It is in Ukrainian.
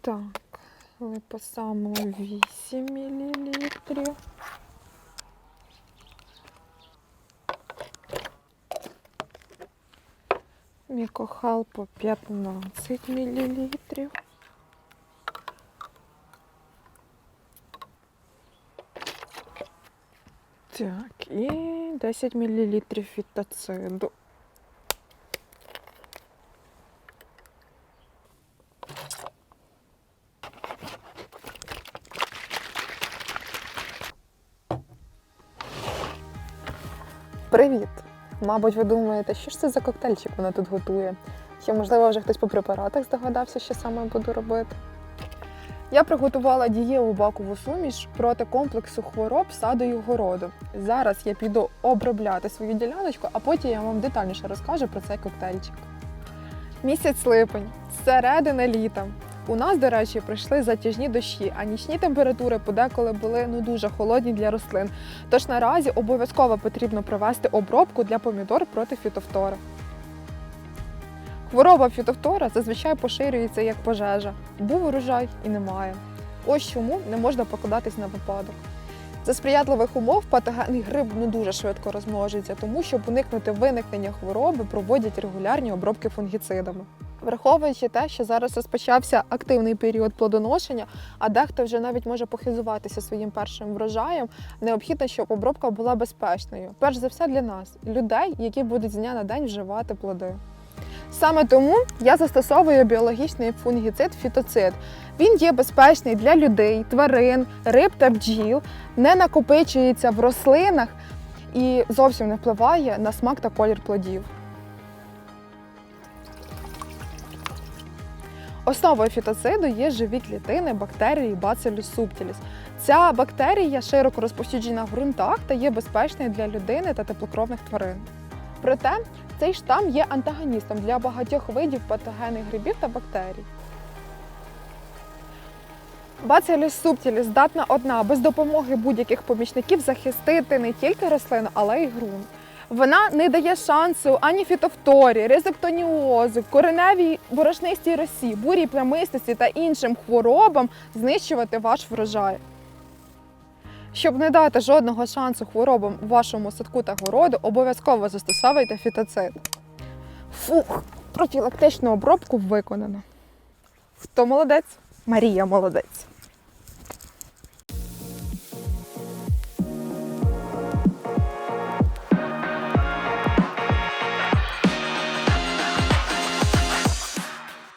Так, липосаму 8 мл. Мікохал по 15 мл. Так, і 10 мл фітоциду. Привіт! Мабуть, ви думаєте, що ж це за коктейльчик вона тут готує? Чи, можливо, вже хтось по препаратах здогадався, що саме буду робити? Я приготувала дієву бакову суміш проти комплексу хвороб саду і городу. Зараз я піду обробляти свою діляночку, а потім я вам детальніше розкажу про цей коктейльчик. Місяць липень, середина літа. У нас, до речі, прийшли затяжні дощі, а нічні температури подеколи були ну дуже холодні для рослин. Тож наразі обов'язково потрібно провести обробку для помідор проти фітофтори. Хвороба фітофтора зазвичай поширюється як пожежа. Був урожай і немає. Ось чому не можна покладатись на випадок. За сприятливих умов патогенний гриб не дуже швидко розмножується, тому щоб уникнути виникнення хвороби, проводять регулярні обробки фунгіцидами. Враховуючи те, що зараз розпочався активний період плодоношення, а дехто вже навіть може похизуватися своїм першим врожаєм, необхідно, щоб обробка була безпечною. Перш за все для нас, людей, які будуть з дня на день вживати плоди. Саме тому я застосовую біологічний фунгіцид фітоцид. Він є безпечний для людей, тварин, риб та бджіл, не накопичується в рослинах і зовсім не впливає на смак та колір плодів. Основою фітоциду є живі клітини бактерії Bacillus subtilis. Ця бактерія широко розповсюджена в ґрунтах та є безпечною для людини та теплокровних тварин. Проте цей штам є антагоністом для багатьох видів патогенних грибів та бактерій. Bacillus subtilis здатна одна без допомоги будь-яких помічників захистити не тільки рослину, але й ґрунт. Вона не дає шансу ані фітофторі, резектоніозу, кореневій борошнистій росі, бурій плямистості та іншим хворобам знищувати ваш врожай. Щоб не дати жодного шансу хворобам у вашому садку та городу, обов'язково застосовуйте фітоцид. Фух, профілактичну обробку виконано. Хто молодець? Марія молодець.